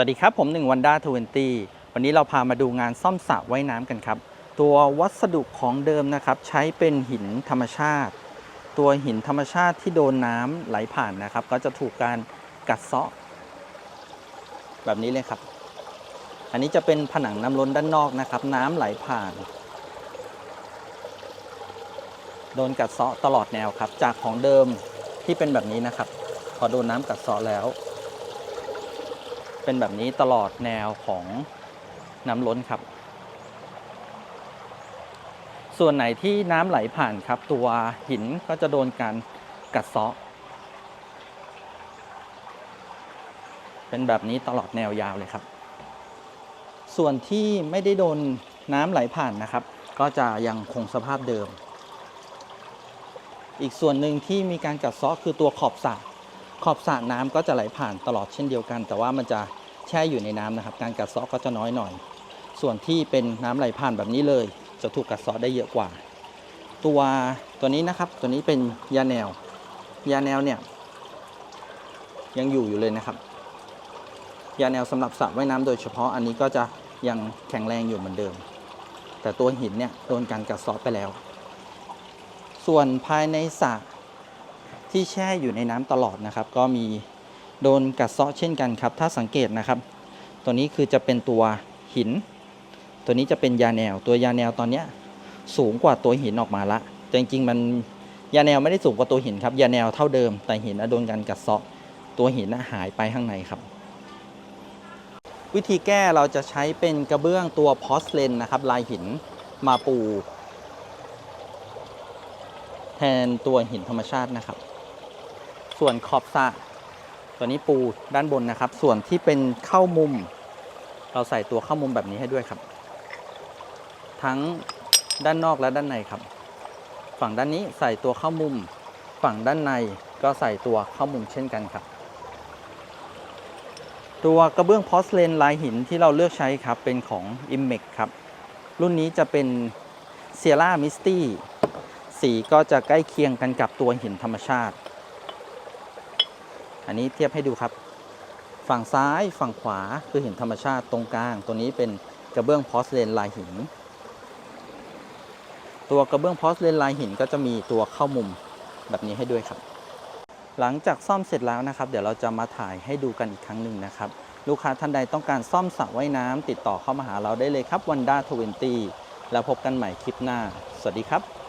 วัสดีครับ ผมหนึ่งวันด้าทเวนตี้วันนี้เราพามาดูงานซ่อมสระว่ายน้ำกันครับ ตัววัสดุของเดิมนะครับ ใช้เป็นหินธรรมชาติ ตัวหินธรรมชาติที่โดนน้ำไหลผ่านนะครับ ก็จะถูกการกัดเซาะ แบบนี้เลยครับ อันนี้จะเป็นผนังน้ำล้นด้านนอกนะครับ น้ำไหลผ่าน โดนกัดเซาะตลอดแนวครับ จากของเดิมที่เป็นแบบนี้นะครับ พอโดนน้ำกัดเซาะแล้ว เป็นแบบนี้ตลอดแนวของน้ำล้นครับ ส่วนไหนที่น้ำไหลผ่านครับ ตัวหินก็จะโดนการกัดเซาะ เป็นแบบนี้ตลอดแนวยาวเลยครับ ส่วนที่ไม่ได้โดนน้ำไหลผ่านนะครับ ก็จะยังคงสภาพเดิม อีกส่วนหนึ่งที่มีการกัดเซาะคือตัวขอบสระ ขอบสระน้ำก็จะไหลผ่านตลอดเช่นเดียวกัน แต่ว่ามันจะแช่อยู่ในน้ำนะครับ การกัดเซาะก็จะน้อยหน่อย ส่วนที่เป็นน้ำไหลผ่านแบบนี้เลย จะถูกกัดเซาะได้เยอะกว่า ตัวตัวนี้นะครับ ตัวนี้เป็นยาแนว ยาแนวเนี่ยยังอยู่อยู่เลยนะครับ ยาแนวสำหรับสระว่ายน้ำโดยเฉพาะอันนี้ก็จะยังแข็งแรงอยู่เหมือนเดิม แต่ตัวหินเนี่ยโดนการกัดเซาะไปแล้ว ส่วนภายในสระ ที่แช่อยู่ในน้ำตลอดนะครับ ก็มีโดนกัดเซาะเช่นกันครับ ถ้าสังเกตนะครับ ตัวนี้คือจะเป็นตัวหิน ตัวนี้จะเป็นยาแนว ตัวยาแนวตอนเนี้สูงกว่าตัวหินออกมาละแต่จริงๆมันยาแนวไม่ได้สูงกว่าตัวหินครับ ยาแนวเท่าเดิม แต่หินโดนกันกัดเซาะ ตัวหินหายไปข้างในครับ วิธีแก้เราจะใช้เป็นกระเบื้องตัวพอสเลนนะครับ ลายหินมาปู แทนตัวหินธรรมชาตินะครับ ส่วนขอบสระตัวนี้ปูด้านบนนะครับ ส่วนที่เป็นเข้ามุม เราใส่ตัวเข้ามุมแบบนี้ให้ด้วยครับ ทั้งด้านนอกและด้านในครับ ฝั่งด้านนี้ใส่ตัวเข้ามุม ฝั่งด้านในก็ใส่ตัวเข้ามุมเช่นกันครับ ตัวกระเบื้องพอสเลนลายหินที่เราเลือกใช้ครับเป็นของ i m m e c ครับ รุ่นนี้จะเป็น Sierra Misty สีก็จะใกล้เคียงกันกับตัวหินธรรมชาติ อันนี้เทียบให้ดูครับ ฝั่งซ้ายฝั่งขวาคือหินธรรมชาติตรงกลาง ตัวนี้เป็นกระเบื้องพอสเลนลายหิน ตัวกระเบื้องพอสเลนลายหินก็จะมีตัวเข้ามุมแบบนี้ให้ด้วยครับ หลังจากซ่อมเสร็จแล้วนะครับ เดี๋ยวเราจะมาถ่ายให้ดูกันอีกครั้งหนึ่งนะครับ ลูกค้าท่านใดต้องการซ่อมสระว่ายน้ำติดต่อเข้ามาหาเราได้เลยครับวันด้าทเวนตี้แล้วพบกันใหม่คลิปหน้า สวัสดีครับ